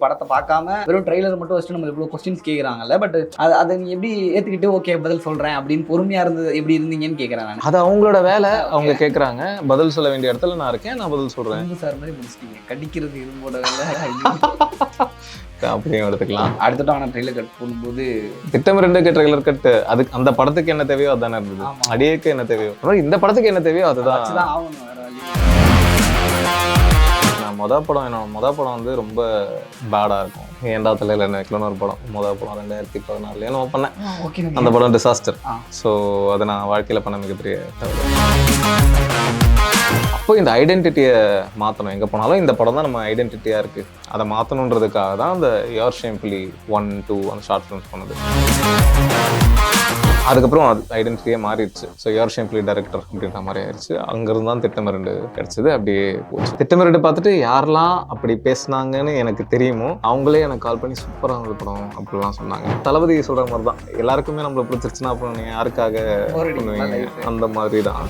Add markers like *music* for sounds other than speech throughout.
படத்தை பார்க்காம வெறும் ட்ரைலர் மட்டும் வச்சுட்டு நம்ம இவ்வளோ கொஸ்டின்ஸ் கேட்குறாங்கல்ல பட் அது அதை நீ எப்படி ஏற்றுக்கிட்டு ஓகே பதில் சொல்கிறேன் அப்படின்னு பொறுமையாக இருந்தது எப்படி இருந்தீங்கன்னு கேட்குறேன் நான். அது அவங்களோட வேலை அவங்க கேட்குறாங்க பதில் சொல்ல வேண்டிய இடத்துல நான் இருக்கேன் நான் பதில் இரும்பு சார் மாதிரி முடிச்சிட்டீங்க. கடிக்கிறது இரும்போட வேலை *laughs* அப்படியும் எடுத்துக்கலாம். அடுத்தட்டும் ஆனால் ட்ரெயிலர் கட் போடும்போது திட்டம் ரெண்டுக்கு ட்ரெய்லர் கட்டு அதுக்கு அந்த படத்துக்கு என்ன தேவையோ அதானே இருந்தது. அடியேக்கு என்ன தேவையோ. இந்த படத்துக்கு என்ன தேவையோ அதுதான். ஆகணும் மொதல் படம் என்னோட மொதல் படம் வந்து ரொம்ப பேடாக இருக்கும். ஏண்டா தலையில் நினைக்கலன்னு ஒரு படம். மொதல் படம் ரெண்டாயிரத்தி பதினாலுல நான் பண்ணேன். அந்த படம் டிசாஸ்டர். ஸோ அதை நான் வாழ்க்கையில் பண்ண மிகப்பெரிய. அப்போ இந்த ஐடென்டிட்டியை மாற்றணும் எங்கே போனாலும் இந்த படம் தான் நம்ம ஐடென்டிட்டியாக இருக்குது அதை மாற்றணுன்றதுக்காக தான் அந்த யோர் ஷேம்பிளி ஒன் டூ அந்த ஷார்ட் ஃபிலிம்ஸ் பண்ணது அதுக்கப்புறம் அது ஐடென்டிட்டியே மாறிடுச்சு. ஸோ யோர் ஷேம்பிளி டைரக்டர் அப்படின்ற மாதிரி ஆயிடுச்சு. அங்கேருந்து தான் திட்டமிரண்டு கிடச்சிது. அப்படியே போச்சு. திட்டமிரண்டு பார்த்துட்டு யாரெல்லாம் அப்படி பேசுனாங்கன்னு எனக்கு தெரியுமோ அவங்களே எனக்கு கால் பண்ணி சூப்பராக இருந்தது படம் அப்படிலாம் சொன்னாங்க. தளபதி சொல்கிற மாதிரி தான். எல்லாருக்குமே நம்மளை பிடிச்சிருச்சுன்னா அப்புறம் நீங்கள் யாருக்காக பண்ணுவீங்க? அந்த மாதிரி தான்.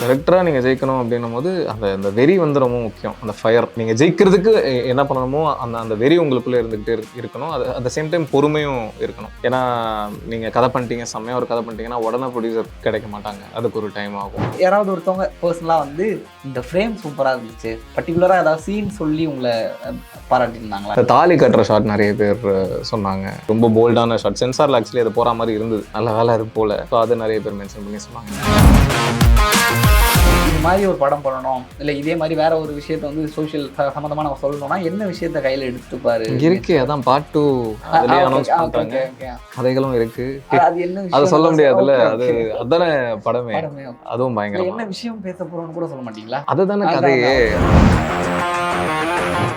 டேரக்டராக நீங்கள் ஜெயிக்கணும் அப்படின்னும் போது அந்த அந்த வெறி வந்து ரொம்ப முக்கியம். அந்த ஃபயர் நீங்கள் ஜெயிக்கிறதுக்கு என்ன பண்ணணுமோ அந்த அந்த வெறி உங்களுக்குள்ளே இருந்துக்கிட்டே இரு- இருக்கணும். அது அட் சேம் டைம் பொறுமையும் இருக்கணும். ஏன்னா நீங்கள் கதை பண்ணிட்டீங்க செம்மையாக ஒரு கதை பண்ணிட்டீங்கன்னா உடனே ப்ரொடியூசர் கிடைக்க மாட்டாங்க. அதுக்கு ஒரு டைம் ஆகும். யாராவது ஒருத்தவங்க பர்சனலாக வந்து இந்த ஃப்ரேம் சூப்பராக இருந்துச்சு. பர்டிகுலராக ஏதாவது சீன் சொல்லி உங்களை பாராட்டியிருந்தாங்களா? தாலி கட்டுற ஷாட் நிறைய பேர் சொன்னாங்க. ரொம்ப போல்டான ஷாட் சென்சார்ல ஆக்சுவலி அது போகிற மாதிரி இருந்தது. நல்ல வேலை அது போல. ஸோ அது நிறைய பேர் மென்ஷன் பண்ணி சொன்னாங்க. இது மாதிரி ஒரு படம் பண்ணணும். இல்லை இதே மாதிரி வேற ஒரு விஷயத்த வந்து சோஷியல் சம்மந்தமாக நம்ம சொல்லணும்னா என்ன விஷயத்த கையில் எடுத்துப்பாரு? இருக்கு. அதான் பார்ட் டூ அதுலயே அனௌன்ஸ் பண்ணிட்டாங்க கதைகளும் இருக்கு. அது என்ன அதை சொல்ல முடியாதுல்ல அது. அதானே படமே. அதுவும் பயங்கரமா. என்ன விஷயம் பேச போறோம்னு கூட சொல்ல மாட்டீங்களா? அதுதானே கதையே.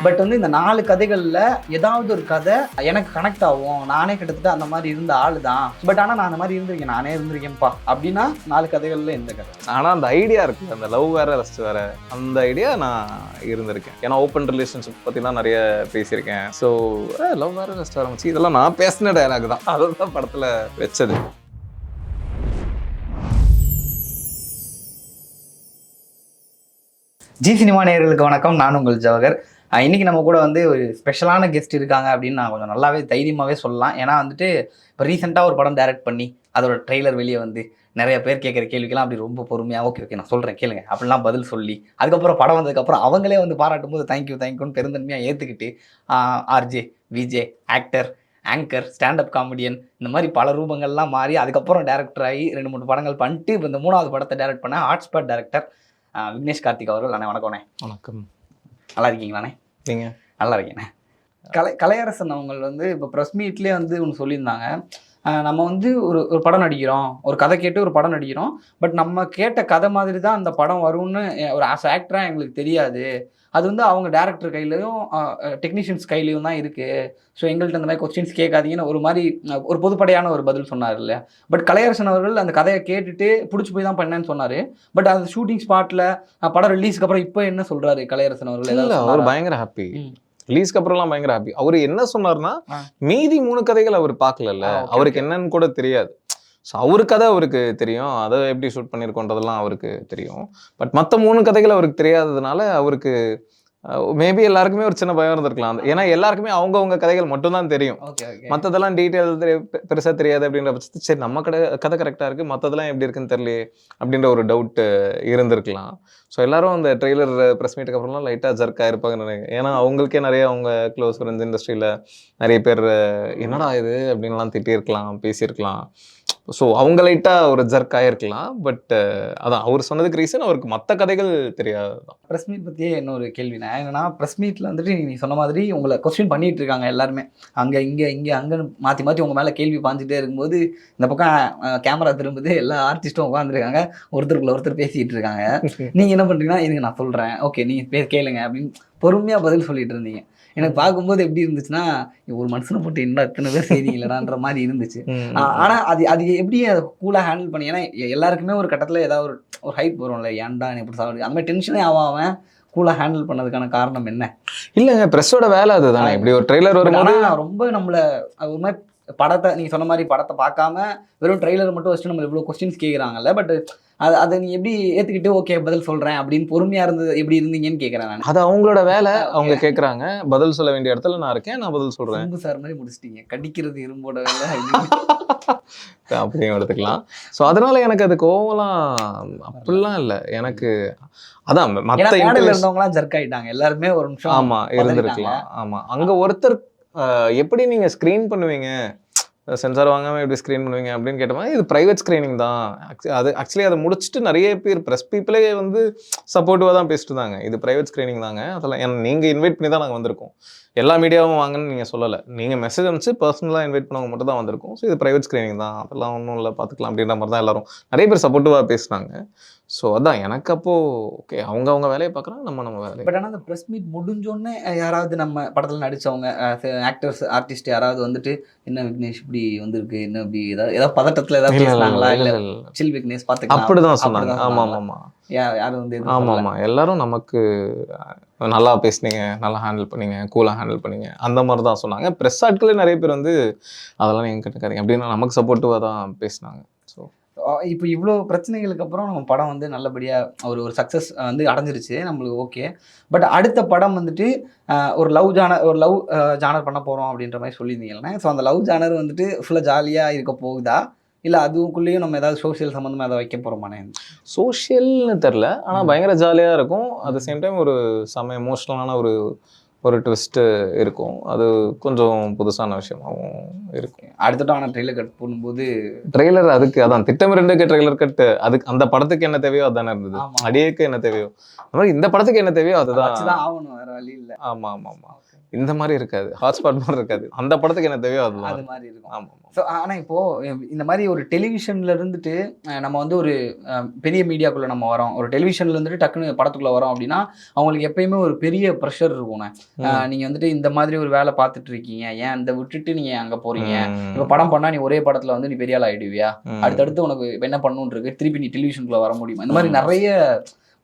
பட் வந்து இந்த நாலு கதைகள்ல ஏதாவது ஒரு கதை எனக்கு கனெக்ட் ஆகும். நானே கிட்டத்தட்ட அந்த மாதிரி இருந்த ஆளு தான் பட் ஆனா நான் அந்த மாதிரி இருந்திருக்கேன். நானே இருந்திருக்கேன்ப்பா. அப்படின்னா நாலு கதைகள்ல எந்த கதை? ஆனா அந்த ஐடியா இருக்கு. அந்த லவ் வேற ரெஸ்ட் வேற. அந்த ஐடியா நான் இருந்திருக்கேன். ஏன்னா ஓப்பன் ரிலேஷன்ஷிப் பத்திலாம் நிறைய பேசியிருக்கேன். ஸோ லவ் வேற ரெஸ்ட் வேற மச்சி. இதெல்லாம் நான் பேசின டயலாக் தான். அதுதான் படத்துல வச்சது. ஜி சினிமா நேயர்களுக்கு வணக்கம். நான் உங்கள் ஜவஹர் அஹ் இன்னைக்கு நம்ம கூட வந்து ஒரு ஸ்பெஷலான கெஸ்ட் இருக்காங்க அப்படின்னு நான் கொஞ்சம் நல்லாவே தைரியமாகவே சொல்லலாம். ஏன்னா வந்துட்டு இப்போ ரீசெண்டாக ஒரு படம் டைரக்ட் பண்ணி அதோட ட்ரெய்லர் வெளியே வந்து நிறைய பேர் கேட்குற கேள்விக்கெல்லாம் அப்படி ரொம்ப பொறுமையாக ஓகே ஓகே நான் சொல்கிறேன் கேளுங்க. அப்படிலாம் பதில் சொல்லி அதுக்கப்புறம் படம் வந்ததுக்கப்புறம் அவங்களே வந்து பாராட்டும் போது தேங்க்யூ தேங்க்யூன்னு பெருந்தன்மையாக ஏற்றுக்கிட்டு RJ VJ actor anchor stand up comedian இந்த மாதிரி பல ரூபங்கள்லாம் மாறி அதுக்கப்புறம் டேரக்டர் ஆகி ரெண்டு மூணு படங்கள் பண்ணிட்டு இப்போ இந்த மூணாவது படத்தை டைரக்ட் பண்ண ஹாட்ஸ்பாட் டேரக்டர் விக்னேஷ் கார்த்திக் அவர்கள். அண்ணே வணக்கம்ண்ணே. வணக்கம். நல்லா இருக்கீங்களாண்ணே? நீங்க? நல்லா இருக்கீங்க கலை கலையரசன் அவங்க வந்து இப்போ ப்ரெஸ் மீட்லேயே வந்து ஒன்று சொல்லியிருந்தாங்க. ஆஹ் நம்ம வந்து ஒரு ஒரு படம் நடிக்கிறோம். ஒரு கதை கேட்டு ஒரு படம் நடிக்கிறோம். பட் நம்ம கேட்ட கதை மாதிரி தான் அந்த படம் வரும்னு ஒரு ஆஸ் ஆக்டராக எங்களுக்கு தெரியாது. அது வந்து அவங்க டேரக்டர் கையிலையும் டெக்னீஷியன்ஸ் கையிலையும் தான் இருக்குது ஸோ எங்கள்கிட்ட அந்த மாதிரி கொஸ்டின்ஸ் கேட்காதீங்கன்னு ஒரு மாதிரி ஒரு பொதுப்படையான ஒரு பதில் சொன்னார் இல்லையா? பட் கலையரசன் அவர்கள் அந்த கதையை கேட்டுட்டு பிடிச்சி போய் தான் பண்ணேன்னு சொன்னார். பட் அது ஷூட்டிங் ஸ்பாட்டில் படம் ரிலீஸ்க்கு அப்புறம் இப்போ என்ன சொல்கிறாரு கலையரசன் அவர்கள்? அவர்? பயங்கர ஹாப்பி. ரிலீஸ்க்கு அப்புறம்லாம் பயங்கர ஹாப்பி அவர் என்ன சொன்னார்னா. மீதி மூணு கதைகள் அவர் பார்க்கலல்ல. அவருக்கு என்னன்னு கூட தெரியாது. ஸோ அவரு கதை அவருக்கு தெரியும். அதை எப்படி ஷூட் பண்ணியிருக்கோன்றதெல்லாம் அவருக்கு தெரியும். பட் மற்ற மூணு கதைகள் அவருக்கு தெரியாததுனால அவருக்கு மேபி எல்லாருக்குமே ஒரு சின்ன பயம் இருந்திருக்கலாம். ஏன்னா எல்லாருக்குமே அவங்கவங்க கதைகள் மட்டும்தான் தெரியும். மற்றதெல்லாம் டீட்டெயில் தெரிய பெ- பெருசா தெரியாது அப்படின்ற பட்சத்து சரி நம்ம கதை கதை கரெக்டாக இருக்கு. மற்றதெல்லாம் எப்படி இருக்குன்னு தெரியலையே அப்படின்ற ஒரு டவுட் இருந்திருக்கலாம். ஸோ எல்லாரும் அந்த ட்ரெய்லர் ப்ரெஸ் மீட்டுக்கு அப்புறம்லாம் லைட்டாக ஜர்க் ஆயிருப்பாங்கன்னு நினைக்கிறேன். ஏன்னா அவங்களுக்கே நிறைய அவங்க க்ளோஸ் ஃப்ரெண்ட்ஸ் இண்டஸ்ட்ரியில் நிறைய பேர் என்னடா இது? அப்படின்லாம் திட்டியிருக்கலாம் பேசியிருக்கலாம். ஸோ அவங்க லைட்டாக ஒரு ஜர்க் ஆயிருக்கலாம் பட் அதான் அவர் சொன்னதுக்கு ரீசன் அவருக்கு மற்ற கதைகள் தெரியாது ப்ரெஸ் மீட் பற்றியே இன்னொரு கேள்விண்ணே என்னன்னா ப்ரெஸ் மீட்டில் வந்துட்டு நீ சொன்ன மாதிரி உங்களை கொஸ்டின் பண்ணிட்டு இருக்காங்க எல்லாருமே. அங்கே இங்கே இங்கே அங்கன்னு மாற்றி மாற்றி உங்கள் மேலே கேள்வி பாஞ்சிட்டே இருக்கும்போது இந்த பக்கம் கேமரா திரும்புது எல்லா ஆர்டிஸ்ட்டும் உட்காந்துருக்காங்க ஒருத்தருக்குள்ள ஒருத்தர் பேசிகிட்டு இருக்காங்க *laughs* நீங்கள் என்ன பண்ணுறீங்கன்னா இதுங்க நான் சொல்கிறேன் ஓகே நீங்கள் பே கேளுங்க. அப்படின்னு பொறுமையாக பதில் சொல்லிட்டு இருந்தீங்க. எனக்கு பார்க்கும்போது எப்படி இருந்துச்சுன்னா ஒரு மனுஷனை போட்டு என்ன இத்தனை பேர் செய்றீங்களடான்ற மாதிரி இருந்துச்சு. ஆ- ஆனா அது அது எப்படி அதை கூலாக ஹேண்டில் பண்ணி ஏன்னா எல்லாருக்குமே ஒரு கட்டத்துல ஏதாவது ஒரு ஒரு ஹைப் வரும்ல ஏன்டா நீ இப்படி சாப்பிடு அந்த மாதிரி டென்ஷனே ஆகாம அவன் கூலாக ஹேண்டில் பண்ணதுக்கான காரணம் என்ன? இல்லைங்க ப்ரெஸ்ஸோட வேலை அதுதானே. இப்படி ஒரு ட்ரெய்லர் வரும்போது ரொம்ப நம்மள அது ஒரு மாதிரி படத்தை நீங்கள் சொன்ன மாதிரி படத்தை பார்க்காம வெறும் ட்ரெய்லர் மட்டும் வச்சுட்டு நம்ம இவ்வளோ கொஸ்டின்ஸ் கேட்குறாங்கல்ல பட் அது அதை நீ எப்படி ஏற்றுக்கிட்டு ஓகே பதில் சொல்கிறேன் அப்படின்னு பொறுமையாக இருந்தது எப்படி இருந்தீங்கன்னு கேட்குறேன் நான். அது அவங்களோட வேலை அவங்க கேட்குறாங்க பதில் சொல்ல வேண்டிய இடத்துல நான் இருக்கேன் நான் பதில் சொல்கிறேன் சார் மாதிரி முடிச்சிட்டீங்க. கடிக்கிறது இரும்போட வேலை. *laughs* அப்படியும் எடுத்துக்கலாம். ஸோ அதனால எனக்கு அது கோவம்லாம் அப்படிலாம் இல்லை. எனக்கு அதான் மற்ற இருந்தவங்களாம் ஜர்க் ஆயிட்டாங்க. எல்லாருமே ஒரு நிமிஷம் ஆமா இருந்திருக்கலாம். ஆமா. அங்க ஒருத்தர் எப்படி நீங்கள் ஸ்க்ரீன் பண்ணுவீங்க? சென்சார் வாங்காமல் எப்படி ஸ்க்ரீன் பண்ணுவீங்க அப்படின்னு கேட்டோம்னா இது ப்ரைவேட் ஸ்க்ரீனிங் தான். அது ஆக்சுவலி அதை முடிச்சுட்டு நிறைய பேர் ப்ரெஸ் பீப்புளே வந்து சப்போர்ட்டிவாக தான் பேசிட்டு இருந்தாங்க. இது ப்ரைவேட் ஸ்க்ரீனிங் தாங்க. அதெல்லாம் ஏன்னா நீங்கள் இன்வைட் பண்ணி தான் நாங்கள் வந்திருக்கோம். எல்லா மீடியாவும் வாங்கன்னு நீங்கள் சொல்லலை. நீங்கள் மெசேஜ் அனுப்பிச்சு பர்சனலாக இன்வைட் பண்ணவங்க மட்டும் தான் வந்திருக்கோம். ஸோ இது ப்ரைவேட் ஸ்க்ரீனிங் தான். அதெல்லாம் ஒன்றும் இல்லை பார்த்துக்கலாம் அப்படின்ற மாதிரி தான் எல்லோரும் நிறைய பேர் சப்போர்ட்டிவாக பேசினாங்க. ஸோ அதான் எனக்கு அப்போது ஓகே அவங்க அவங்க வேலையை பார்க்குறாங்க நம்ம நம்ம வேலையை பட் ஆனால் அந்த ப்ரெஸ் மீட் முடிஞ்சோடனே யாராவது நம்ம படத்தில் நடிச்சவங்க ஆக்டர்ஸ் ஆர்டிஸ்ட் யாராவது வந்துட்டு என்ன விக்னேஷ் இப்படி வந்திருக்கு என்ன இப்படி ஏதாவது ஏதாவது பதட்டத்தில் ஏதாவது பேசுனாங்களா? இல்ல. சில் விக்னேஷ் பார்த்துக்கலாம். அப்படிதான் சொன்னாங்க. அப்படிதான் ஆமா சொன்னாங்களா? ஆமா. யா- யாரும் வந்து எதுவும் ஆமா சொல்லல. ஆமா எல்லாரும் நமக்கு நல்லா பேசுனீங்க நல்லா ஹேண்டில் பண்ணீங்க கூலாக ஹேண்டில் பண்ணீங்க. அந்த மாதிரி தான் சொன்னாங்க. ப்ரெஸ் ஆட்களே நிறைய பேர் வந்து அதெல்லாம் நீங்கள் கட்டுக்காதீங்க அப்படின்னு நமக்கு சப்போர்ட்டிவாக தான் பேசினாங்க. இப்போ இவ்வளோ பிரச்சனைகளுக்கு அப்புறம் நம்ம படம் வந்து நல்லபடியாக ஒரு ஒரு சக்ஸஸ் வந்து அடைஞ்சிருச்சு. நம்மளுக்கு ஓகே பட் அடுத்த படம் வந்துட்டு ஒரு லவ் ஜானர் ஒரு லவ் ஜானர் பண்ண போகிறோம் அப்படின்ற மாதிரி சொல்லியிருந்தீங்கன்னா ஸோ அந்த லவ் ஜானர் வந்துட்டு ஃபுல்லாக ஜாலியாக இருக்க போகுதா? இல்லை அதுக்குள்ளேயும் நம்ம ஏதாவது சோஷியல் சம்மந்தமாக அதை வைக்க போகிறோமானே சோஷியல்னு தெரில ஆனால். பயங்கர ஜாலியாக இருக்கும். அட் த சேம் டைம் ஒரு செம்ம எமோஷ்னலான ஒரு ஒரு ட்விஸ்ட்டு இருக்கும். அது கொஞ்சம் புதுசான விஷயமாகவும் இருக்கும். அடுத்தட்டும் ஆனால் ட்ரெயிலர் கட் போடும்போது ட்ரெய்லர் அதுக்கு அதான் திட்டம் ரெண்டுக்கு ட்ரெய்லர் கட்டு அதுக்கு அந்த படத்துக்கு என்ன தேவையோ அதுதானே இருந்தது. அடியேக்கு என்ன தேவையோ. அந்த மாதிரி இந்த படத்துக்கு என்ன தேவையோ அதுதான். ஆகணும் வேற வழி இல்லை. ஆமா ஆமா ஆமா. இந்த மாதிரி இருக்காது. ஹாட்ஸ்பாட் மாதிரி இருக்காது. அந்த படத்துக்கு என்ன தேவையோ அது மாதிரி. இருக்கும். ஆமா ஆமா. ஸோ ஆனால் இப்போது இந்த மாதிரி ஒரு டெலிவிஷனில் இருந்துட்டு நம்ம வந்து ஒரு பெரிய மீடியாக்குள்ளே நம்ம வரோம். ஒரு டெலிவிஷனில் இருந்துட்டு டக்குன்னு படத்துக்குள்ளே வரோம் அப்படின்னா அவங்களுக்கு எப்பயுமே ஒரு பெரிய ப்ரெஷர் இருக்கும்ண்ணே. நீங்கள் வந்துட்டு இந்த மாதிரி ஒரு வேலை பார்த்துட்டு இருக்கீங்க. ஏன் இந்த விட்டுட்டு நீங்கள் அங்கே போகிறீங்க. இப்போ படம் பண்ணால் நீ ஒரே படத்தில் வந்து நீ பெரிய ஆள் ஆகிடுவியா. அடுத்தடுத்து உனக்கு என்ன பண்ணணும்னு இருக்கு திருப்பி நீ டெலிவிஷனுக்குள்ளே வர முடியுமா? இந்த மாதிரி. நிறைய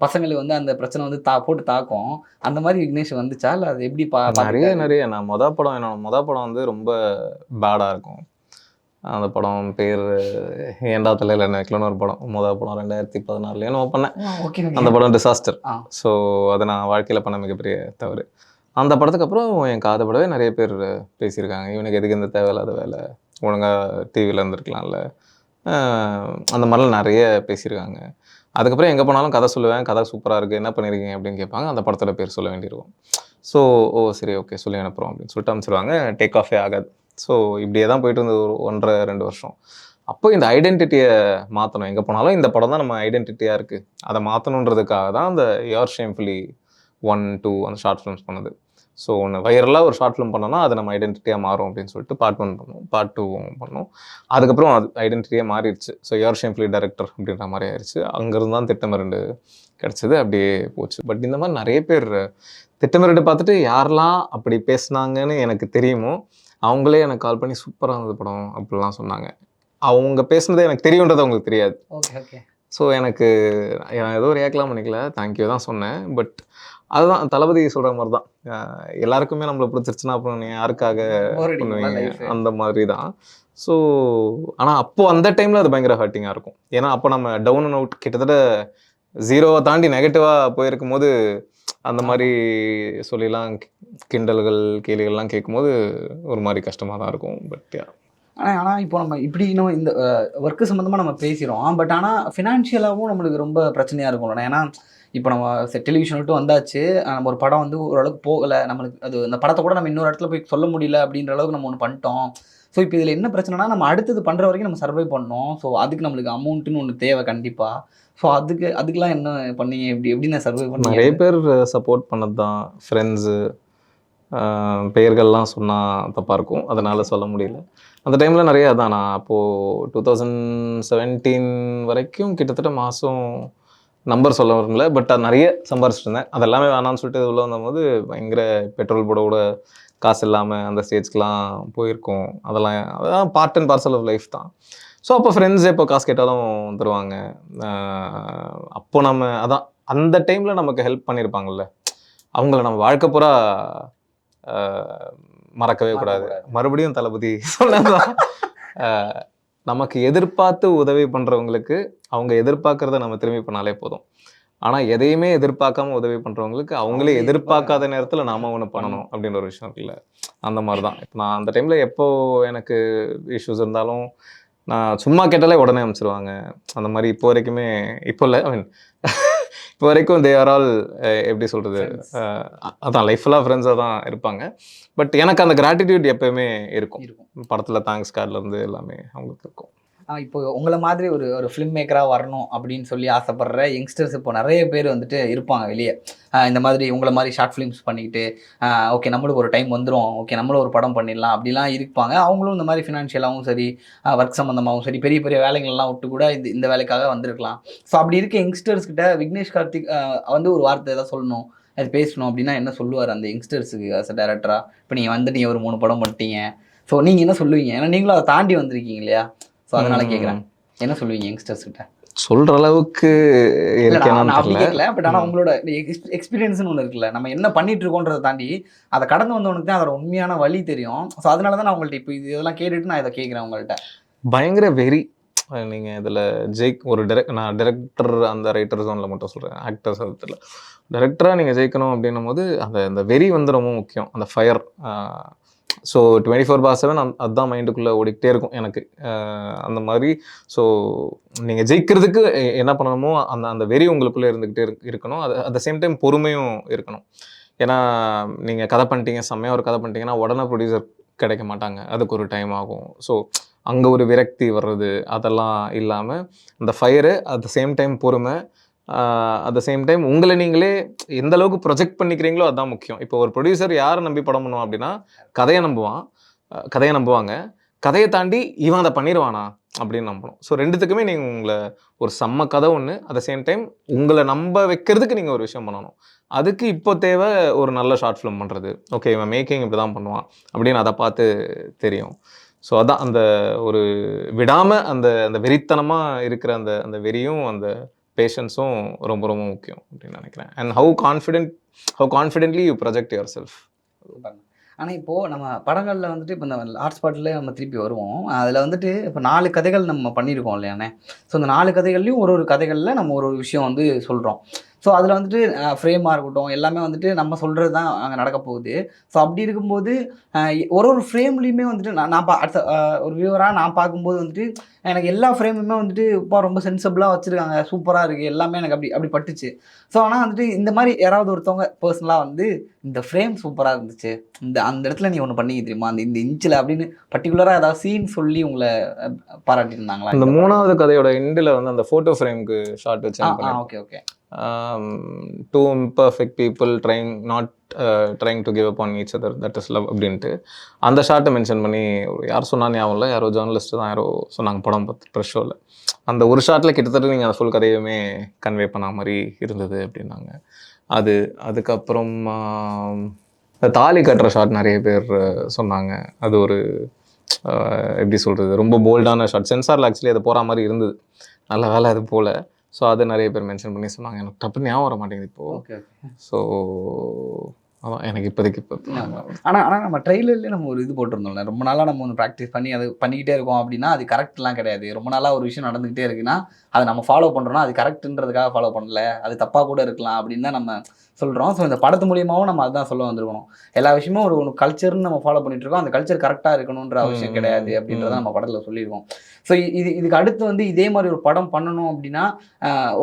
பசங்களுக்கு வந்து அந்த பிரச்சனை வந்து தா போட்டு தாக்கும். அந்த மாதிரி விக்னேஷ் வந்துச்சா? இல்லை அது எப்படி பா நிறைய? நிறைய. நான் மொதல் படம் என்னோட மொதல் படம் வந்து ரொம்ப பேடாக இருக்கும். அந்த படம் பேர் ஏண்டா தலையில் என்ன வைக்கலன்னு ஒரு படம். மொதல் படம் ரெண்டாயிரத்தி பதினாறுல என்னமோ பண்ணேன். அந்த படம் டிசாஸ்டர். ஸோ அதை நான் வாழ்க்கையில் பண்ண மிகப்பெரிய தவறு. அந்த படத்துக்கு அப்புறம் என் காதப்படவே நிறைய பேர் பேசியிருக்காங்க. இவனுக்கு எதுக்கு இந்த தேவையில்லாத வேலை? ஒழுங்காக டிவியில் இருந்திருக்கலாம்ல. அந்த மாதிரிலாம் நிறைய பேசியிருக்காங்க. அதுக்கப்புறம் எங்கே போனாலும் கதை சொல்லுவேன் கதை சூப்பராக இருக்குது என்ன பண்ணியிருக்கீங்க அப்படின்னு கேட்பாங்க. அந்த படத்தோட பேர் சொல்ல வேண்டியிருக்கும். ஸோ ஓ சரி ஓகே சொல்லி அனுப்புகிறோம் அப்படின்னு சொல்லிட்டு அனுப்பிச்சிடுவாங்க டேக் ஆஃபே ஆகாது. ஸோ இப்படியே தான் போயிட்டு இருந்தது ஒரு ஒன்றரை ரெண்டு வருஷம். அப்போ இந்த ஐடென்டிட்டியை மாற்றணும் எங்கே போனாலும் இந்த படம் தான் நம்ம ஐடென்டிட்டியாக இருக்குது அதை மாற்றணுன்றதுக்காக தான் அந்த யோர் ஷேம்ஃபுல்லி ஒன் டூ அந்த ஷார்ட் ஃபிலிம்ஸ் பண்ணது. ஸோ ஒன்று வைரலாக ஒரு ஷார்ட் ஃபிலிம் பண்ணோம்னா அது நம்ம ஐடென்டிட்டியாக மாறும் அப்படின்னு சொல்லிட்டு பார்ட் ஒன் பண்ணோம். பார்ட் டூவும் பண்ணோம். அதுக்கப்புறம் அது ஐடென்டிட்டியாக மாறிடுச்சு. ஸோ யார் ஷேம்ஃபுல்லி டைரக்டர் அப்படின்ற மாதிரி ஆயிடுச்சு அங்கேருந்து தான் திட்டமிரண்டு கிடச்சிது. அப்படியே போச்சு. பட் இந்த மாதிரி நிறைய பேர் திட்டமிரண்டு பார்த்துட்டு யாரெல்லாம் அப்படி பேசுனாங்கன்னு எனக்கு தெரியுமோ அவங்களே எனக்கு கால் பண்ணி சூப்பராக இருந்தது படம் அப்படிலாம் சொன்னாங்க. அவங்க பேசுனது எனக்கு தெரியுன்றது அவங்களுக்கு தெரியாது. ஓகே ஓகே ஸோ எனக்கு நான் ஏதோ ரியாக்ட்லாம் பண்ணிக்கல. தேங்க்யூ தான் சொன்னேன். பட் அதுதான் தளபதி சொல்கிற மாதிரி தான் எல்லாருக்குமே நம்மளை பிடிச்சிருச்சுன்னா அப்புறம் நீ யாருக்காக பண்ணுவீங்க? அந்த மாதிரி தான் ஸோ ஆனால் அப்போ அந்த டைமில் அது பயங்கர ஹர்ட்டிங்காக இருக்கும். ஏன்னா அப்போ நம்ம டவுன் அண்ட் அவுட் கிட்டத்தட்ட ஜீரோவை தாண்டி நெகட்டிவாக போயிருக்கும் போது அந்த மாதிரி சொல்லிலாம் கிண்டல்கள் கேலிகள்லாம் கேட்கும்போது ஒரு மாதிரி கஷ்டமாக தான் இருக்கும் பட் ஆனால் ஆனால் இப்போ நம்ம இப்படி இன்னும் இந்த ஒர்க்கு சம்மந்தமாக நம்ம பேசுகிறோம் பட் ஆனால் ஃபினான்ஷியலாகவும் நம்மளுக்கு ரொம்ப பிரச்சனையாக இருக்கும்ல. ஏன்னா இப்போ நம்ம டெலிவிஷன் விட்டு வந்தாச்சு நம்ம ஒரு படம் வந்து ஓரளவுக்கு போகலை. நம்மளுக்கு அது அந்த படத்தை கூட நம்ம இன்னொரு இடத்துல போய் சொல்ல முடியல அப்படின்ற அளவுக்கு நம்ம ஒன்று பண்ணிட்டோம். ஸோ இப்போ இதில் என்ன பிரச்சனைனா நம்ம அடுத்தது பண்ணுற வரைக்கும் நம்ம சர்வை பண்ணோம். ஸோ அதுக்கு நம்மளுக்கு அமௌண்ட்டுன்னு ஒன்று தேவை கண்டிப்பாக ஸோ அதுக்கு அதுக்கெலாம் என்ன பண்ணீங்க? எப்படி எப்படி நான் சர்வை நிறைய பேர் சப்போர்ட் பண்ணது தான் ஃப்ரெண்ட்ஸு பெயர்கள்லாம் சொன்னால் தப்பாக இருக்கும். அதனால் சொல்ல முடியல. அந்த டைமில் நிறைய அதான் நான் அப்போது டூ தௌசண்ட் செவன்டீன் வரைக்கும் கிட்டத்தட்ட மாதம் நம்பர் சொல்ல வரல பட் அது நிறைய சம்பாரிச்சிட்டு இருந்தேன் அதெல்லாமே வேணாம்னு சொல்லிட்டு உள்ள வந்தபோது பயங்கர பெட்ரோல் போட கூட காசு இல்லாமல் அந்த ஸ்டேஜ்க்கெலாம் போயிருக்கோம். அதெல்லாம் அதெல்லாம் part and parcel of life தான். ஸோ அப்போ ஃப்ரெண்ட்ஸே இப்போ காசு கேட்டாலும் தருவாங்க. அப்போ நம்ம அதான் அந்த டைமில் நமக்கு ஹெல்ப் பண்ணியிருப்பாங்கல்ல அவங்கள நம்ம வாழ்க்கை பூரா மறக்கவே கூடாது. மறுபடியும் தளபதி சொன்னதான் நமக்கு எதிர்பார்த்து உதவி பண்றவங்களுக்கு அவங்க எதிர்பார்க்கறத நம்ம திரும்பி பண்ணாலே போதும். ஆனா எதையுமே எதிர்பார்க்காம உதவி பண்றவங்களுக்கு அவங்களே எதிர்பார்க்காத நேரத்துல நாம ஒண்ணு பண்ணணும் அப்படின்ற ஒரு விஷயம் இருக்குல்ல. அந்த மாதிரி தான் இப்போ நான் அந்த டைம்ல எப்போ எனக்கு இஷ்யூஸ் இருந்தாலும் நான் சும்மா கேட்டாலே உடனே அனுப்பிச்சிருவாங்க அந்த மாதிரி இப்போ வரைக்குமே இப்போ இல்லை ஐ மீன் இப்போ வரைக்கும் தே ஆர் ஆல் எப்படி. அஹ் அதான் லைஃப் ஃபுல்லாக ஃப்ரெண்ட்ஸாக தான் இருப்பாங்க. பட் எனக்கு அந்த கிராட்டிடியூட் எப்பயுமே இருக்கும். படத்துல தேங்க்ஸ் கார்டில் இருந்து எல்லாமே அவங்களுக்கு இருக்கும். இப்போ உங்களை மாதிரி ஒரு ஒரு ஃபிலிம் மேக்கராக வரணும் அப்படின்னு சொல்லி ஆசைப்படுற யங்ஸ்டர்ஸ் இப்போ நிறைய பேர் வந்துட்டு இருப்பாங்க வெளியே. இந்த மாதிரி உங்களை மாதிரி ஷார்ட் ஃபிலிம்ஸ் பண்ணிக்கிட்டு ஓகே நம்மளுக்கு ஒரு டைம் வந்துடும் ஓகே நம்மளும் ஒரு படம் பண்ணிடலாம் அப்படிலாம் இருப்பாங்க. அவங்களும் இந்த மாதிரி ஃபினான்ஷியலாகவும் சரி ஒர்க் சம்மந்தமாகவும் சரி பெரிய பெரிய வேலைகள்லாம் விட்டு கூட இது இந்த வேலைக்காக வந்திருக்கலாம். ஸோ அப்படி இருக்க யங்ஸ்டர்ஸ் கிட்ட விக்னேஷ் கார்த்திக் வந்து ஒரு வார்த்தை ஏதாவது சொல்லணும் அது பேசணும் அப்படின்னா என்ன சொல்லுவார் அந்த யங்ஸ்டர்ஸுக்கு அஸ் அ டேரக்டராக இப்போ நீங்கள் வந்துட்டீங்க ஒரு மூணு படம் பண்ணிட்டீங்க. ஸோ நீங்கள் என்ன சொல்லுவீங்க? ஏன்னா நீங்களும் அதை தாண்டி வந்திருக்கீங்க இல்லையா? ஸோ அதனால. கேட்குறேன் என்ன சொல்லுவீங்க யங்ஸ்டர்ஸ் கிட்ட? சொல்ற அளவுக்கு கேட்கல பட் ஆனால். உங்களோட எக்ஸ்பீரியன்ஸ்னு ஒன்று இருக்குல்ல நம்ம என்ன பண்ணிட்டு இருக்கோன்றதை தாண்டி அதை கடந்து வந்தவனுக்கு தான் அதோட உண்மையான வழி தெரியும். ஸோ அதனால தான் நான் உங்கள்ட்ட இப்போ இது இதெல்லாம் கேட்டுட்டு நான் இதை கேட்குறேன் உங்கள்கிட்ட பயங்கர வெறி. நீங்க இதுல ஜெயிக் ஒரு டெரெக்ட் நான் டேரக்டர் அந்த ரைட்டர் ஜோன்ல மட்டும் சொல்றேன் ஆக்டர்ஸ் அதில் டேரக்டரா நீங்க ஜெயிக்கணும் அப்படின்னும் போது அந்த அந்த வெறி வந்து ரொம்ப முக்கியம். அந்த fire so twenty four by seven அதுதான் மைண்டுக்குள்ளே ஓடிக்கிட்டே இருக்கும் எனக்கு. அந்த மாதிரி ஸோ நீங்கள் ஜெயிக்கிறதுக்கு என்ன பண்ணணுமோ அந்த அந்த வெறி உங்களுக்குள்ளே இருந்துக்கிட்டே இருக்கணும். அது அட் த சேம் டைம் பொறுமையும் இருக்கணும். ஏன்னா நீங்கள் கதை பண்ணிட்டீங்க செம்மையாக ஒரு கதை பண்ணிட்டீங்கன்னா உடனே ப்ரொடியூசர் கிடைக்க மாட்டாங்க. அதுக்கு ஒரு டைம் ஆகும். ஸோ அங்கே ஒரு விரக்தி வர்றது அதெல்லாம் இல்லாமல் அந்த fire at the same time பொறுமை அட் த சேம் டைம் உங்களை நீங்களே எந்த அளவுக்கு ப்ரொஜெக்ட் பண்ணிக்கிறீங்களோ அதுதான் முக்கியம். இப்போ ஒரு ப்ரொடியூசர் யாரை நம்பி படம் பண்ணுவான் அப்படின்னா கதையை நம்புவான். கதையை நம்புவாங்க. கதையை தாண்டி இவன் அதை பண்ணிடுவானா அப்படின்னு நம்பணும். ஸோ ரெண்டுத்துக்குமே நீங்கள் உங்களை ஒரு செம்ம கதை ஒன்று அட் த சேம் டைம் உங்களை நம்ப வைக்கிறதுக்கு நீங்கள் ஒரு விஷயம் பண்ணணும். அதுக்கு இப்போ தேவை ஒரு நல்ல ஷார்ட் ஃபிலிம் பண்ணுறது ஓகே இவன் மேக்கிங் இப்படி தான் பண்ணுவான் அப்படின்னு அதை பார்த்து தெரியும். ஸோ அதான் அந்த ஒரு விடாமல் அந்த அந்த வெறித்தனமாக இருக்கிற அந்த அந்த வெறியும் அந்த பேஷன்ஸும் ரொம்ப ரொம்ப முக்கியம் அப்படின்னு நினைக்கிறேன். And how confident how confidently you project yourself ஆனால் இப்போது நம்ம படங்களில் வந்துட்டு இப்போ இந்த ஹாட் ஸ்பாட்டில் நம்ம திருப்பி வருவோம். அதில் வந்துட்டு இப்போ நாலு கதைகள் நம்ம பண்ணியிருக்கோம் இல்லையாண்ணே? ஸோ இந்த நாலு கதைகள்லையும் ஒரு ஒரு கதைகளில் நம்ம ஒரு ஒரு விஷயம் வந்து சொல்கிறோம் ஸோ அதில் வந்துட்டு ஃப்ரேமாக இருக்கட்டும் எல்லாமே வந்துட்டு நம்ம சொல்கிறது தான் அங்கே நடக்க போகுது. ஸோ அப்படி இருக்கும்போது ஒரு ஒரு ஃப்ரேம்லேயுமே வந்துட்டு நான் நான் பா அடுத்த ஒரு வியூவராக நான் பார்க்கும்போது வந்துட்டு எனக்கு எல்லா ஃப்ரேமுமே வந்துட்டு இப்போ ரொம்ப சென்சபிளாக வச்சுருக்காங்க சூப்பராக இருக்குது எல்லாமே எனக்கு அப்படி அப்படி பட்டுச்சு. ஸோ ஆனால் வந்துட்டு இந்த மாதிரி யாராவது ஒருத்தவங்க பர்சனலாக வந்து இந்த ஃப்ரேம் சூப்பராக இருந்துச்சு இந்த அந்த இடத்துல நீ ஒன்று பண்ணிக்க தெரியுமா? அந்த இந்த இன்ச்சில் அப்படின்னு பர்டிகுலராக ஏதாவது சீன் சொல்லி உங்களை பாராட்டியிருந்தாங்களா அந்த மூணாவது கதையோட எண்டில் வந்து அந்த ஃபோட்டோ ஃப்ரேம்க்கு ஷார்ட் வச்சு okay okay two imperfect people trying not trying to give up on each other that is love அப்படின்ட்டு. அந்த ஷார்ட்டை மென்ஷன் பண்ணி யார் சொன்னா ஞாபகம் இல்லை. யாரோ ஜேர்னலிஸ்ட் தான் யாரோ சொன்னாங்க படம் பார்த்து ப்ரெஷ் ஷோவில் அந்த ஒரு ஷார்ட்டில் கிட்டத்தட்ட நீங்கள் அந்த ஃபுல் கதையுமே கன்வே பண்ண மாதிரி இருந்தது அப்படின்னாங்க. அது அதுக்கப்புறம் தாலி கட்டுற ஷாட் நிறைய பேர் சொன்னாங்க. அது ஒரு எப்படி சொல்கிறது ரொம்ப போல்டான ஷாட் சென்சாரில் ஆக்சுவலி அது போகிற மாதிரி இருந்தது. நல்ல வேலை அது போல். ஸோ அது நிறைய பேர் மென்ஷன் பண்ணி சொன்னாங்க. எனக்கு டப்புன்னு ஞாபகம் வர மாட்டேங்குது இப்போது ஸோ அதான் எனக்கு இப்போதைக்கு இப்போ ஆனால் ஆனால் நம்ம ட்ரெய்லர்லேயே நம்ம ஒரு இது போட்டிருந்தோம்ல. ரொம்ப நாளாக நம்ம ஒன்று ப்ராக்டிஸ் பண்ணி அது பண்ணிக்கிட்டே இருக்கோம் அப்படின்னா அது கரெக்ட்லாம் கிடையாது. ரொம்ப நாளாக ஒரு விஷயம் நடந்துக்கிட்டே இருக்குன்னா அதை நம்ம ஃபாலோ பண்ணுறோம்னா அது கரெக்ட்ன்றதுக்காக ஃபாலோ பண்ணல. அது தப்பாக கூட இருக்கலாம் அப்படின்னு தான் நம்ம சொல்கிறோம் ஸோ இந்த படத்து மூலியமாகவும் நம்ம அதுதான் சொல்ல வந்திருக்கணும். எல்லா விஷயமும் ஒரு ஒரு கல்ச்சர்னு நம்ம ஃபாலோ பண்ணிட்டு இருக்கோம். அந்த கல்ச்சர் கரெக்டாக இருக்கணுன்ற அவசியம் கிடையாது அப்படின்றத. நம்ம படத்தில் சொல்லியிருக்கோம். ஸோ இது இதுக்கு அடுத்து வந்து இதே மாதிரி ஒரு படம் பண்ணணும் அப்படின்னா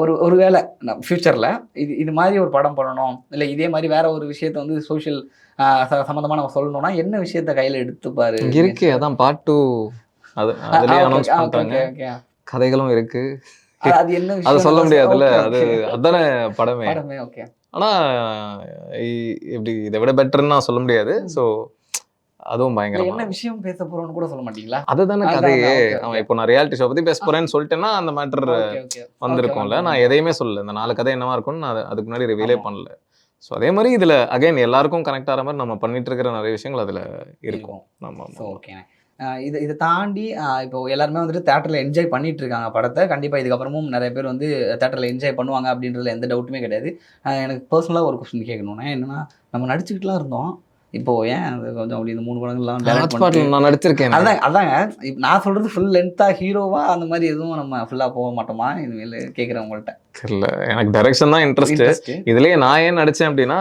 ஒரு ஒரு வேளை ஃப்யூச்சரில் இது இது மாதிரி ஒரு படம் பண்ணணும். இல்லை இதே மாதிரி வேற ஒரு விஷயத்த வந்து சோஷியல் சம்மந்தமாக நம்ம சொல்லணும்னா என்ன விஷயத்த கையில் எடுத்துப்பாரு? இருக்கு. அதான் பார்ட் டூ அது அதுலேயே அனௌன்ஸ் okay. கதைகளும் இருக்கு. அது- என்ன அதை சொல்ல முடியாதுல்ல. அது. அதானே படமே. படமே ஓகே ஆனா இ- எப்படி இதை விட பெட்டர்னு நான் சொல்ல முடியாது. ஸோ அதுவும் பயங்கரமா. என்ன விஷயம் பேச போறோம்னு கூட சொல்ல மாட்டீங்களா? அதுதானே கதையே. அவன் இப்போ நான் ரியாலிட்டி ஷோ பத்தி பேச போறேன்னு சொல்லிட்டேன்னா அந்த மேட்டர். வந்திருக்கும்ல. நான் எதையுமே சொல்லல. இந்த நாலு கதை என்னவா இருக்கும்னு நான் அது- அதுக்கு முன்னாடி ரிவீலே. பண்ணல. ஸோ அதே மாதிரி இதுல அகைன் எல்லாருக்கும் கனெக்ட் ஆகிற மாதிரி நம்ம பண்ணிட்டு இருக்கிற நிறைய விஷயங்கள் அதுல இருக்கும். ஆமா ஸோ ஓகே இது இதை தாண்டி இப்போ எல்லாருமே வந்துட்டு தேட்டரில் என்ஜாய் பண்ணிட்டு இருக்காங்க படத்தை. கண்டிப்பாக இதுக்கப்புறமும் நிறைய பேர் வந்து தேட்டரில் என்ஜாய் பண்ணுவாங்க அப்படின்றதுல எந்த டவுட்டுமே கிடையாது. எனக்கு பர்சனலாக ஒரு கொஸ்டின் கேட்கணும்னா என்னன்னா நம்ம நடிச்சுக்கிட்டுலாம் இருந்தோம். இப்போ ஏன் அது கொஞ்சம் அப்படி இந்த மூணு படங்கள்லாம் நான் நடிச்சிருக்கேன் அதான் அதாங்க. நான் சொல்றது ஃபுல் லென்த்தா ஹீரோவா அந்த மாதிரி எதுவும் நம்ம ஃபுல்லா போக மாட்டோமா? இனிமேல் கேட்குறேன் உங்கள்கிட்ட தெரியல. எனக்கு டைரக்ஷன் தான் இன்ட்ரெஸ்ட். இதுலயே நான் ஏன் நடிச்சேன் அப்படின்னா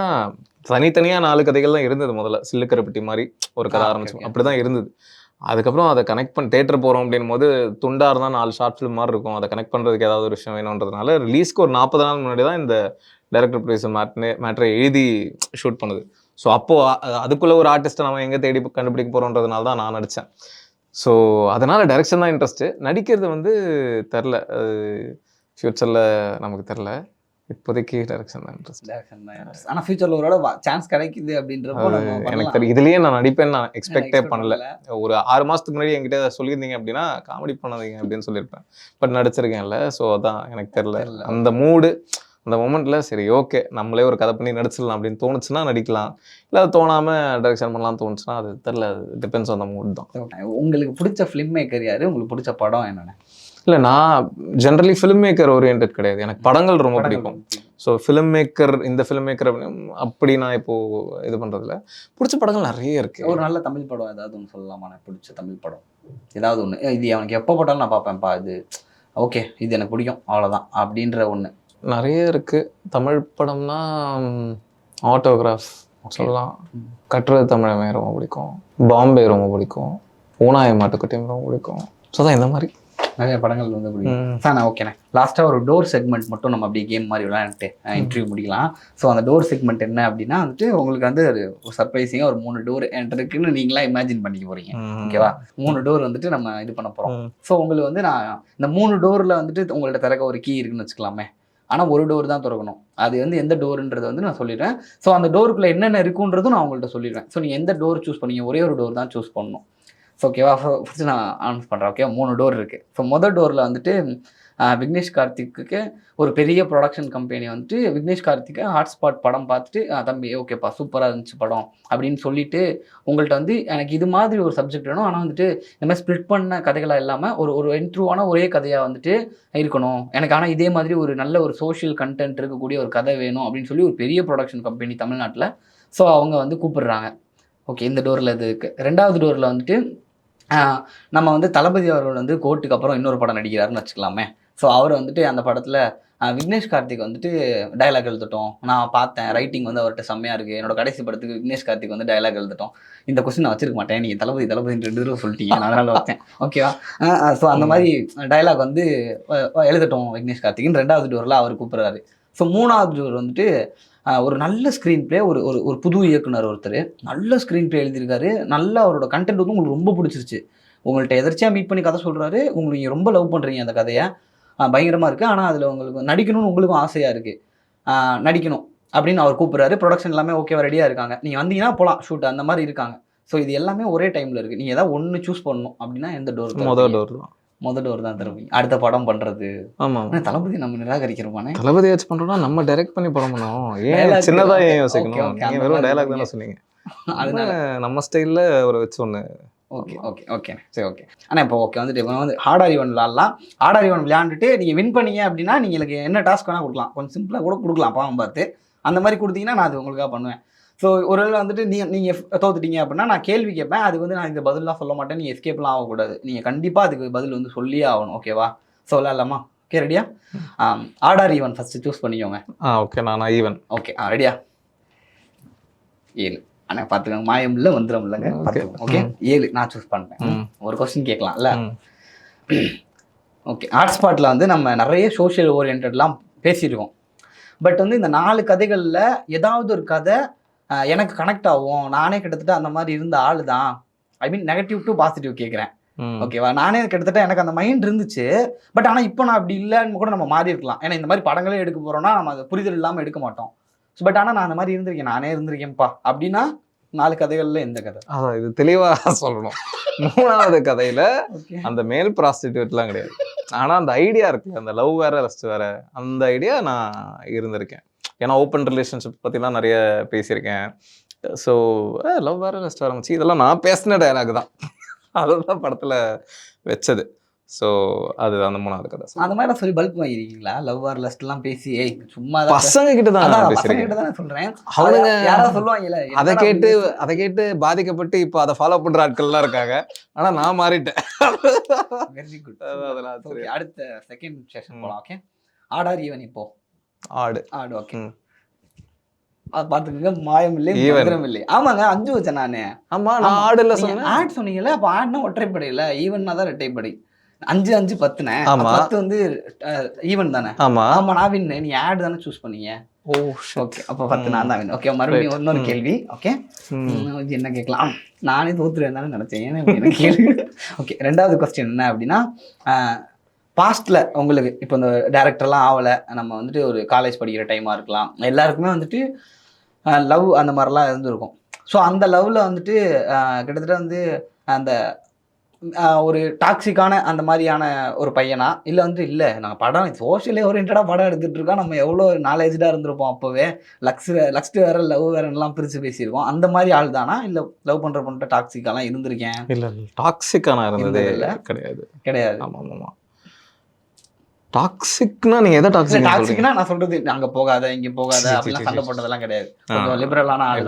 தனித்தனியா நாலு கதைகள் தான் இருந்தது முதல்ல. சில்லுக்கரப்பட்டி மாதிரி ஒரு கதை ஆ, okay, ஆரம்பிச்சு. okay. அப்படிதான் இருந்தது. அதுக்கப்புறம் அதை கனெக்ட் பண்ணி தேட்டர் போறோம் அப்படின்னும் போது துண்டா இருந்தா நாலு ஷார்ட் ஃபிலிம் மாதிரி இருக்கும். அதை கனெக்ட் பண்றதுக்கு ஏதாவது ஒரு விஷயம் வேணுன்றதுனால ரிலீஸ்க்கு ஒரு நாற்பது நாள் முன்னாடி தான் இந்த டைரக்டர் ப்ரைஸ் மேட்னே மேட்ரை எழுதி ஷூட் பண்ணுது. ஸோ அப்போ அ- அதுக்குள்ள ஒரு ஆர்டிஸ்ட்டை நம்ம எங்க தேடி கண்டுபிடிக்க போறோன்றதுனால தான் நான் நடிச்சேன். ஸோ அதனால டைரக்ஷன் தான் இன்ட்ரெஸ்ட் நடிக்கிறது வந்து தெரில. ஃப்யூச்சரில் நமக்கு தெரில. இப்போதைக்கு டைரக்ஷன் தான் இன்ட்ரெஸ்ட் Direction தான் interest. ஆனா ஃபியூச்சர்ல ஒரு சான்ஸ் கிடைக்குது அப்படின்றப்போ நம்ம எனக்கு. தெரியும் இதுலயே நான் நடிப்பேன்னு நான் எக்ஸ்பெக்டே பண்ணல. ஒரு ஆறு மாசத்துக்கு முன்னாடி என்கிட்ட சொல்லியிருந்தீங்க அப்படின்னா காமெடி பண்ணாதீங்க அப்படின்னு சொல்லியிருப்பேன். பட் நடிச்சிருக்கேன்ல. ஸோ அதான் எனக்கு தெரியல. அந்த மூடு அந்த மொமெண்ட்ல சரி ஓகே நம்மளே ஒரு கதை பண்ணி நடிச்சிடலாம் அப்படின்னு தோணுச்சுன்னா நடிக்கலாம். இல்லை அது தோணாம டைரக்ஷன் பண்ணலாம் தோணுச்சுன்னா அது தெரியல டிபெண்ட்ஸ் ஆன் த மூட் தான். உங்களுக்கு பிடிச்ச ஃபிலிம் மேக்கர் யாரு? உங்களுக்கு பிடிச்ச படம் என்னென்ன? இல்லை நான் ஜென்ரலி ஃபிலிம் மேக்கர் ஓரியன்ட் கிடையாது. எனக்கு படங்கள் ரொம்ப பிடிக்கும். ஸோ ஃபிலிம் மேக்கர் இந்த ஃபிலிம் மேக்கர் அப்படி நான் இப்போ இது பண்றதுல பிடிச்ச படங்கள் நிறைய இருக்கு. ஒரு நல்ல தமிழ் படம் ஏதாவது ஒன்று சொல்லலாமா? எனக்கு பிடிச்ச தமிழ் படம். ஏதாவது ஒன்று இது அவனுக்கு எப்போ போட்டாலும் நான் பார்ப்பேன்ப்பா இது ஓகே இது எனக்கு பிடிக்கும் அவ்வளோதான் அப்படின்ற ஒன்று நிறைய இருக்கு. தமிழ் படம்னா ஆட்டோகிராஃப் சொல்லலாம். கட்டுறது தமிழமே ரொம்ப பிடிக்கும். பாம்பே ரொம்ப பிடிக்கும். ஊனாய மாட்டுக்குட்டியும் ரொம்ப பிடிக்கும். ஸோ தான் இந்த மாதிரி. நிறைய படங்கள் வந்து பிடிக்கும். நான் ஓகேண்ணே லாஸ்ட்டாக ஒரு டோர் செக்மெண்ட் மட்டும் நம்ம அப்படியே கேம் மாதிரி விளையாண்டுட்டு இன்டர்வியூ முடிக்கலாம். ஸோ அந்த டோர் செக்மெண்ட் என்ன அப்படின்னா வந்துட்டு உங்களுக்கு வந்து ஒரு சர்ப்ரைசிங்காக ஒரு மூணு டோர் என்கிட்ட இருக்குன்னு நீங்களா இமேஜின் பண்ணிக்க போறீங்க. ம். ஓகேவா மூணு டோர் வந்துட்டு நம்ம இது பண்ண போகிறோம். ஸோ உங்களுக்கு வந்து நான் இந்த மூணு டோரில் வந்துட்டு உங்கள்ட்ட திறக்க ஒரு கீ இருக்குன்னு வச்சுக்கலாமே. ஆனால் ஒரு டோர் தான் திறக்கணும். அது வந்து எந்த டோருன்றதை வந்து நான் சொல்லிடுறேன். ஸோ அந்த டோருக்குள்ளே என்னென்ன இருக்குன்றதும் நான் உங்கள்கிட்ட சொல்லிடுறேன். ஸோ நீங்கள் எந்த டோர் சூஸ் பண்ணீங்க ஒரே ஒரு டோர் தான் சூஸ் பண்ணணும். ஸோ ஓகேவா ஃபஸ்ட்டு நான் அனௌன்ஸ் பண்ணுறேன் ஓகே மூணு டோர் இருக்குது ஸோ மொதல் டோரில் வந்துட்டு விக்னேஷ் கார்த்திக்கு ஒரு பெரிய ப்ரொடக்ஷன் கம்பெனி வந்துட்டு விக்னேஷ் கார்த்திகை ஹாட்ஸ்பாட் படம் பார்த்துட்டு தம்பி ஓகேப்பா சூப்பராக இருந்துச்சு படம் அப்படின்னு சொல்லிட்டு உங்கள்கிட்ட வந்து எனக்கு இது மாதிரி ஒரு சப்ஜெக்ட் வேணும். ஆனால் வந்துட்டு இந்த மாதிரி ஸ்ப்ளிட் பண்ண கதைகளாக இல்லாமல் ஒரு ஒரு இன்ட்ரூவான ஒரே கதையாக வந்துட்டு இருக்கணும். எனக்கு ஆனால் இதே மாதிரி ஒரு நல்ல ஒரு சோஷியல் கண்டென்ட் இருக்கக்கூடிய ஒரு கதை வேணும் அப்படின்னு சொல்லி ஒரு பெரிய ப்ரொடக்ஷன் கம்பெனி தமிழ்நாட்டில். ஸோ அவங்க வந்து கூப்பிடுறாங்க. ஓகே இந்த டோரில் இது இருக்குது ரெண்டாவது டோரில் வந்துட்டு நம்ம வந்து தளபதி அவர்கள் வந்து கோர்ட்டுக்கு அப்புறம் இன்னொரு படம் நடிக்கிறாருன்னு வச்சுக்கலாமே. ஸோ அவர் வந்துட்டு அந்த படத்தில் விக்னேஷ் கார்த்திக் வந்துட்டு டயலாக் எழுதட்டும். நான் பார்த்தேன். ரைட்டிங் வந்து அவர்கிட்ட செம்மையாக இருக்குது என்னோட கடைசி படத்துக்கு விக்னேஷ் கார்த்திக் வந்து டயலாக் எழுதட்டும். இந்த கொஸ்டின் நான் வச்சிருக்க மாட்டேன். நீங்கள் தளபதி தளபதி ரெண்டு தடவை சொல்லிட்டீங்க. நான் அதனால் வைப்பேன் ஓகேவா ஸோ அந்த மாதிரி டயலாக் வந்து எழுதட்டும் விக்னேஷ் கார்த்திக்னு ரெண்டாவது டோரில் அவர் கூப்பிட்றாரு. ஸோ மூணாவது டோர் வந்துட்டு ஒரு நல்ல ஸ்க்ரீன் ப்ளே ஒரு ஒரு ஒரு புது இயக்குனர் ஒருத்தர். நல்ல ஸ்க்ரீன் ப்ளே எழுதியிருக்காரு. நல்ல அவரோட கண்டென்ட் வந்து உங்களுக்கு ரொம்ப பிடிச்சிருச்சு. உங்கள்கிட்ட எதிர்ச்சியாக மீட் பண்ணி கதை சொல்கிறாரு உங்களுக்கு நீங்கள் ரொம்ப லவ் பண்ணுறீங்க அந்த கதையை. பயங்கரமாக இருக்குது ஆனால் அதில் உங்களுக்கு நடிக்கணும்னு உங்களுக்கும் ஆசையாக இருக்குது நடிக்கணும் அப்படின்னு அவர் கூப்பிட்றாரு. ப்ரொடக்ஷன் எல்லாமே ஓகேவா ரெடியாக இருக்காங்க. நீங்கள் வந்தீங்கன்னா போகலாம் ஷூட் அந்த மாதிரி இருக்காங்க. ஸோ இது எல்லாமே ஒரே டைமில் இருக்குது நீங்கள் ஏதாவது ஒன்று சூஸ் பண்ணணும் அப்படின்னா எந்த டோர் மொதல் டோர் தான். மொதல் டோர் தான் தருவீங்க அடுத்த படம் பண்ணுறது ஆமா ஆமா. ஆனால் தளபதி நம்ம நிராகரிக்கிறோமானே தளபதி வச்சு பண்றோம்னா நம்ம டைரக்ட் பண்ணி படம் பண்ணுவோம். ஏன் Dialogue சின்னதா okay, ஏன் யோசிக்கணும் வெறும் டைலாக் தானே. சொன்னீங்க. *laughs* அதனால. நம்ம- ஸ்டைல்ல ஒரு வச்சு ஒண்ணு ஓகே ஓகே ஓகே சரி ஓகே ஆனால் இப்போ ஓகே வந்துட்டு இப்போ வந்து ஹார்ட் ஈவன் விளாட்லாம் ஹார்ட் ஈவன் விளையாண்டுட்டு நீங்கள் வின் பண்ணீங்க அப்படின்னா நீங்கள் என்ன டாஸ்க் வேணால் கொடுக்கலாம். கொஞ்சம் சிம்பிளாக கூட கொடுக்கலாம் பாவம் பார்த்து. அந்த மாதிரி கொடுத்தீங்கன்னா நான் அது உங்களுக்காக பண்ணுவேன். ஸோ ஒரு வேளை வந்துட்டு நீங்கள் நீங்கள் தோத்துட்டீங்க அப்படின்னா நான் கேள்வி கேட்பேன். அது வந்து நான் இந்த பதிலாம் சொல்ல மாட்டேன். நீங்கள் எஸ்கேப்லாம் ஆகக்கூடாது. நீங்கள் கண்டிப்பாக அதுக்கு பதில் வந்து சொல்லியே ஆகணும். ஓகேவா ஸோ விளாட்லாமா ஓகே ரெடியா odd or even first choose பண்ணிக்கோங்க. ஆ ஓகே நான் ஈவன் ஓகே ஆ ரெடியா ஏழு. ஆனால் பார்த்துக்கோங்க மாயம் இல்லை வந்துடும் இல்லைங்க. பார்த்துக்கோங்க ஓகே ஏழு நான் சூஸ் பண்ணிட்டேன் ம். ஒரு கொஸ்டின் கேட்கலாம்ல? ஓகே ஹாட்ஸ்பாட்டில் வந்து நம்ம நிறைய சோஷியல் ஓரியன்டெட்லாம் பேசியிருக்கோம். பட் வந்து இந்த நாலு கதைகளில் ஏதாவது ஒரு கதை எனக்கு கனெக்ட் ஆகும். நானே கிட்டத்தட்ட அந்த மாதிரி இருந்த ஆள் தான் I mean negative to positive கேட்குறேன் ஓகேவா நானே கிட்டத்தட்ட எனக்கு அந்த மைண்ட் இருந்துச்சு. பட் ஆனால் இப்போ நான் அப்படி இல்லைன்னு கூட நம்ம மாறி இருக்கலாம் ஏன்னா இந்த மாதிரி படங்களே எடுக்க போகிறோம்னா நம்ம அது புரிதல் இல்லாமல் எடுக்க மாட்டோம். பட் ஆனால் நான் அந்த மாதிரி இருந்திருக்கேன். நானே இருந்திருக்கேன்ப்பா. அப்படின்னா நாலு கதைகளில் எந்த கதை? அதான் இது தெளிவா சொல்லணும். மூணாவது கதையில அந்த மேல் ப்ராஸ்டிடியூட்லாம் கிடையாது. ஆனா அந்த ஐடியா இருக்குல்ல அந்த லவ் வேற லஸ்ட் வேற அந்த ஐடியா நான் இருந்திருக்கேன். ஏன்னா ஓப்பன் ரிலேஷன்ஷிப் பற்றிலாம் நிறைய பேசியிருக்கேன். ஸோ லவ் வேற லஸ்ட் வேற இதெல்லாம் நான் பேசின டயலாக் தான். அதுதான் படத்தில் வச்சது. ஸோ அது அந்த மூணாவது கதை. அந்த மாதிரி சொல்லி பல்ப் வாங்கிருக்கீங்களா? லவ் ஆர் லஸ்ட் எல்லாம் பேசி ஏய் சும்மா பசங்க கிட்ட தான் கிட்ட தானே சொல்றேன். அவனுங்க அத யாராவது சொல்லுவாங்கல்ல அதை கேட்டு அதை கேட்டு பாதிக்கப்பட்டு இப்போ அதை ஃபாலோ பண்ற ஆட்கள்லாம் இருக்காங்க. ஆனா நான் மாறிட்டேன். வெரி குட் அதான் அதெல்லாம். அடுத்த செகண்ட் செஷன் ம். போலாம் ஓகே ஆடார் ஈவன் இப்போ. ஆடு ஆடு ஓகே பாத்துக்கங்க மாயம் இல்லை. மந்திரம் இல்லை. ஆமாங்க அஞ்சு வச்சேன் நானு. ஆமா நான் ஆடு இல்ல சொன்னேன். ஆட் சொன்னீங்கல்ல அப்ப ஆட்னா ஒற்றைப்படை இல்ல. ஈவன்னா தான் இரட்டைப்படை அஞ்சு அஞ்சு பத்துனே. ஆமா. பத்து வந்து ஈவன் தானே? ஆமா. ஆமா நான் வின் நீ ஆட் தானே சூஸ் பண்ணீங்க? ஓ ஓகே அப்ப பத்து நான் தான் வின் ஓகே மறுபடியும் இன்னொரு. கேள்வி. ஓகே. என்ன கேட்கலாம்? நானே தோத்துருவேன் தானே நினைச்சேன். ஏன்னா கேள்வி? ஓகே ரெண்டாவது கொஸ்டின் என்ன அப்படின்னா பாஸ்ட்ல உங்களுக்கு இப்போ இந்த டேரக்டர்லாம் ஆகலை நம்ம வந்துட்டு ஒரு காலேஜ் படிக்கிற டைமாக இருக்கலாம். எல்லாருக்குமே வந்துட்டு லவ் அந்த மாதிரிலாம் இருந்திருக்கும். ஸோ அந்த லவ்ல வந்துட்டு கிட்டத்தட்ட வந்து அந்த ஒரு டாக்ஸிக்கான அந்த மாதிரியான ஒரு பையனா? இல்லை வந்துட்டு இல்லை நாங்கள் படம் சோஷியலே ஓரியன்டாக படம் எடுத்துட்டு இருக்கோம். நம்ம எவ்வளோ நாலேஜாக இருந்திருப்போம் அப்போவே? லக்ஸ் லக்ஸ்ட் வேற லவ் வேறலாம் பிரித்து பேசியிருக்கோம். அந்த மாதிரி ஆள் தானா? இல்லை லவ் பண்ணுற பண்ணிட்டு டாக்ஸிக்காலாம் இருந்திருக்கேன்? இல்ல டாக்ஸிக்கா நான் இருந்ததே இருந்ததில்ல? கிடையாது. கிடையாது. ஆமா ஆமா ஆமா டாக்ஸிக்னா நீங்க எதை டாக்ஸிக் டாக்ஸிக்னா நான் சொல்றது அங்க போகாத இங்க போகாத அப்படிலாம் சண்டை. போட்டதெல்லாம் கிடையாது. கொஞ்சம் லிபரலான ஆள்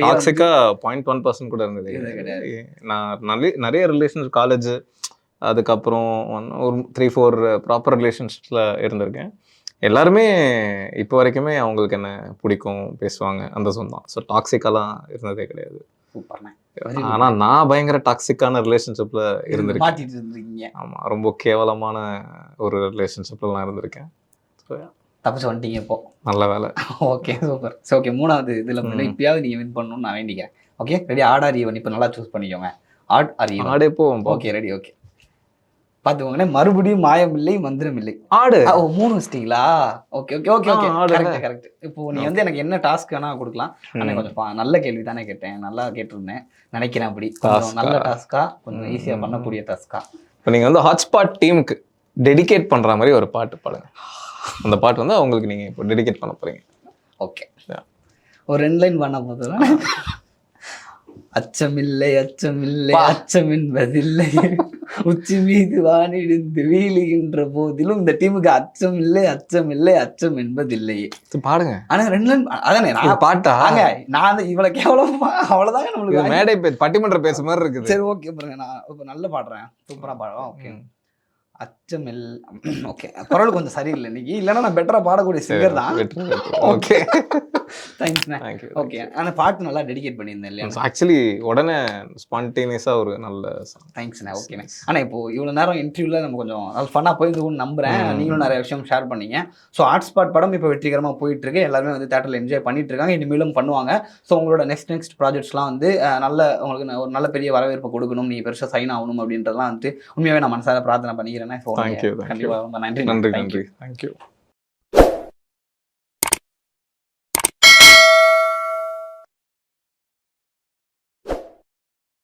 டாக்ஸிக்கா பாயிண்ட் ஒன் பர்சன்ட் கூட இருந்தது கிடையாது. நான் நிறைய நிறைய ரிலேஷன்ஸ் காலேஜ் அதுக்கப்புறம் ஒரு த்ரீ ஃபோர் ப்ராப்பர் ரிலேஷன்ஷிப்ஸில் இருந்திருக்கேன் எல்லாருமே இப்போ வரைக்குமே அவங்களுக்கு என்ன பிடிக்கும் பேசுவாங்க அந்த சொந்தம் ஸோ டாக்ஸிக்காலாம் இருந்ததே கிடையாது சூப்பர்ண்ணே. ஆனா நான் பயங்கர டாக்ஸிக்கான ரிலேஷன்ஷிப்ல இருந்திருக்கேன். ஆமா ரொம்ப கேவலமான ஒரு ரிலேஷன்ஷிப்லாம் இருந்திருக்கேன். So, தப்பிச்சு வந்துட்டீங்க இப்போ. நல்ல வேலை. ஓகே சூப்பர் சரி ஓகே மூணாவது இதுல ம். இப்பயாவது நீங்க வின் பண்ணணும்னு நான் வேண்டிக்கிறேன். Okay ready odd or even இப்போ நல்லா சூஸ் பண்ணிக்கோங்க. ஆட் ஆர் ஈவன் ஆடே போவோம். ஓகே ரெடி ஓகே பாத்துக்கோங்கண்ணே மறுபடியும் மாயம் இல்லை மந்திரம் இல்லை ஆடு ஓ மூணு வச்சிட்டீங்களா? Okay okay okay okay. Correct correct இப்போ நீ வந்து எனக்கு என்ன டாஸ்க் வேணா கொடுக்கலாம். ஆனா ம். கொஞ்சம் நல்ல கேள்வி தானே கேட்டேன். நல்லா கேட்டிருந்தேன். நினைக்கிறேன் அப்படி? நல்ல டாஸ்கா கொஞ்சம் ம், ஈஸியா ம், பண்ணக்கூடிய டாஸ்கா இப்போ நீங்க வந்து ஹாட்ஸ்பாட் டீமுக்கு டெடிகேட் பண்ற மாதிரி ஒரு பாட்டு பாடுங்க. அந்த பாட்டு வந்து அவங்களுக்கு நீங்க இப்போ டெடிகேட் பண்ண போறீங்க. ஓகே. ஒரு ரெண்டு லைன் பண்ண போதும். அச்சமில்லை அச்சமில்லை பா. அச்சம் என்பதில்லை. உச்சி மீது வானிடிந்து வீழுகின்ற போதிலும் இந்த டீமுக்கு அச்சம் இல்லை அச்சம் இல்லை அச்சம் என்பதில்லை இது பாடுங்க. ஆனா ரெண்டு அதானே நான் பாட்டா? ஆங்க நான் இவ்வளவு கேவலமா அவ்வளவுதாங்க நம்மளுக்கு மேடை பட்டிமன்ற பேச மாதிரி இருக்குது. சரி ஓகே பாருங்க நான் இப்போ நல்ல பாடுறேன். சூப்பரா பாடுறேன் ஓகே ம். அச்சமில் ஓகே குரல் கொஞ்சம் சரியில்லை இன்னைக்கு. இல்லைன்னா நான் பெட்டரா பாடக்கூடிய சிங்கர் தான். ஓகே தேங்க்ஸ்ண்ணே தேங்க்யூ ஓகே ஆனா பாட்டு நல்லா டெடிகேட் பண்ணியிருந்தேன் இல்லையா? ஆக்சுவலி உடனே ஸ்பான்டேனியஸா ஒரு நல்ல. தேங்க்ஸ்ண்ணே ஓகேண்ணே ஆனா இப்போ இவ்வளவு நேரம் இன்டர்வியூல நம்ம கொஞ்சம் நல்ல ஃபன்னா போயிருந்துன்னு நம்புறேன். ம். நீங்களும் நிறைய விஷயம் ஷேர் பண்ணீங்க. ஸோ ஹாட் ஸ்பாட் படம் இப்போ வெற்றிகரமா போயிட்டு இருக்கு எல்லாருமே வந்து தேட்டரில் என்ஜாய் பண்ணிட்டு இருக்காங்க இனிமேலும் பண்ணுவாங்க. ஸோ உங்களோட நெக்ஸ்ட் நெக்ஸ்ட் ப்ராஜெக்ட்ஸ்லாம் வந்து நல்ல உங்களுக்கு ஒரு நல்ல பெரிய வரவேற்பு கொடுக்கணும். நீ பெருசா சைன் ஆகணும் அப்படின்றதெல்லாம் வந்து உண்மையாவே நான் மனசார பிரார்த்தனை பண்ணிக்கிறேன். So Thank you, thank you. கண்டிப்பா ரொம்ப நன்றி நன்றி. நன்றி. தேங்க்யூ